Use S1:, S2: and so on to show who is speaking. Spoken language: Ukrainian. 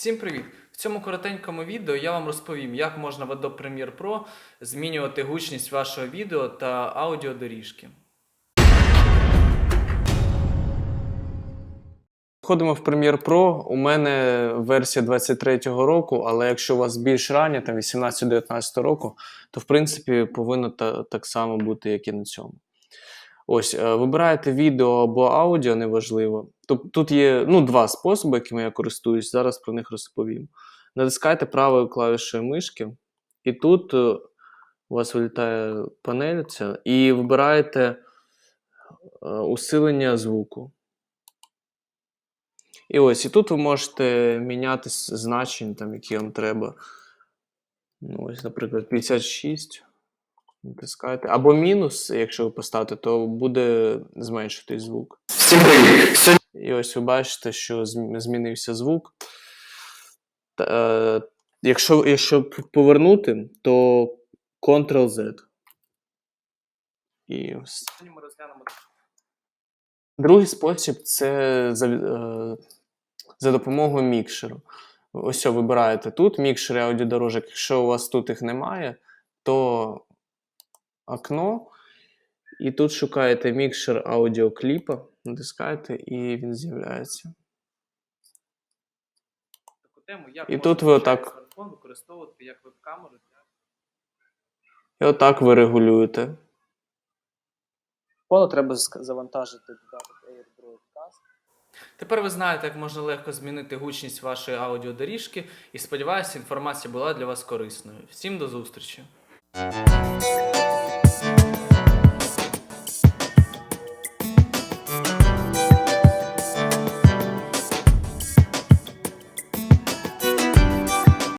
S1: Всім привіт! В цьому коротенькому відео я вам розповім, як можна в Adobe Premiere Pro змінювати гучність вашого відео та аудіодоріжки. Входимо в Premiere Pro. У мене версія 23-го року, але якщо у вас більш рання, там 18-19 року, то в принципі повинно та, так само бути, як і на цьому. Ось, е, вибираєте відео або аудіо, неважливо. Тобто тут є ну, два способи, якими я користуюсь. Зараз про них розповім. Натискайте правою клавішою мишки, і тут е, у вас вилітає панель ця, і вибираєте е, усилення звуку. І ось, і тут ви можете міняти значень, там, які вам треба. Ну, ось, наприклад, 56. Натискаєте. Або мінус, якщо ви поставите, то буде зменшитись звук.
S2: Всім привіт!
S1: І ось ви бачите, що змінився звук. Та, е, якщо, якщо повернути, то Ctrl-Z. І ось. Другий спосіб це за, е, за допомогою мікшеру. Ось вибираєте тут мікшер і аудіодорожок. Якщо у вас тут їх немає, то окно. І тут шукаєте мікшер аудіокліпа, натискаєте, і він з'являється. Таку тему, як
S2: І тут ви отак-
S1: використовувати як веб-камеру для І отак ви регулюєте.
S3: Телефону треба завантажити додаток Air Broadcast.
S1: Тепер ви знаєте, як можна легко змінити гучність вашої аудіодоріжки, і сподіваюся, інформація була для вас корисною. Всім до зустрічі!